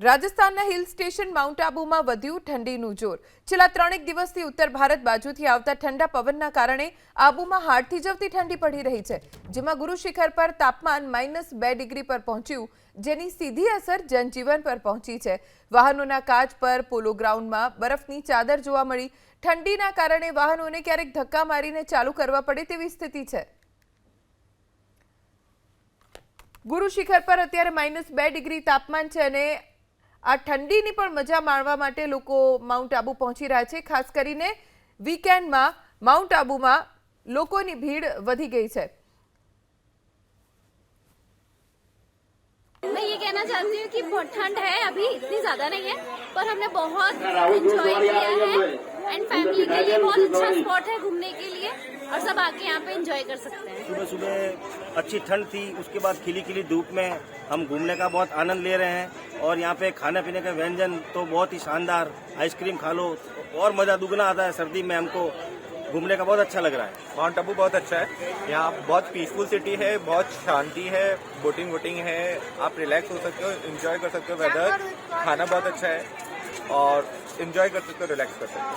રાજસ્થાનના hill station mount આબુમાં વધ્યું ઠંડીનું જોર. છેલ્લા ત્રણેક દિવસથી ઉત્તર ભારત બાજુથી આવતા ઠંડા પવનના કારણે આબુમાં હાડથી જવતી ઠંડી પડી રહી છે, જેમાં ગુરુ શિખર પર તાપમાન માઇનસ બે ડિગ્રી પર પહોંચ્યું, જેની સીધી અસર જનજીવન પર પહોંચી છે. વાહનોના કાચ પર, પોલો ગ્રાઉન્ડમાં બરફની ચાદર જોવા મળી. ઠંડીના કારણે વાહનોને ક્યારેક ધક્કા મારીને ચાલુ કરવા પડે તેવી સ્થિતિ છે. ગુરુ શિખર પર અત્યારે માઇનસ બે ડિગ્રી તાપમાન છે અને આ ઠંડીની પણ મજા માણવા માટે લોકો માઉન્ટ આબુ પહોંચી રહ્યા છે ખાસ કરીને વીકેન્ડમાં માઉન્ટ આબુમાં લોકોની ભીડ વધી ગઈ છે मैं ये कहना चाहती हूँ कि बहुत ठंड है अभी इतनी ज्यादा नहीं है पर हमने बहुत एंजॉय किया है एंड फैमिली के लिए बहुत अच्छा स्पॉट है घूमने के लिए और सब आके यहाँ पे एंजॉय कर सकते हैं सुबह सुबह अच्छी ठंड थी उसके बाद खिली खिली धूप में हम घूमने का बहुत आनंद ले रहे हैं और यहाँ पे खाने पीने का व्यंजन तो बहुत ही शानदार। आइसक्रीम खा लो, और मज़ा दुगना आता है सर्दी में हमको। घूमने का बहुत अच्छा लग रहा है। माउंट आबू बहुत अच्छा है। यहाँ बहुत पीसफुल सिटी है, बहुत शांति है बोटिंग वोटिंग है। आप रिलैक्स हो सकते हो इन्जॉय कर सकते हो वेदर खाना बहुत अच्छा है, और इन्जॉय कर सकते हो रिलैक्स कर सकते हो।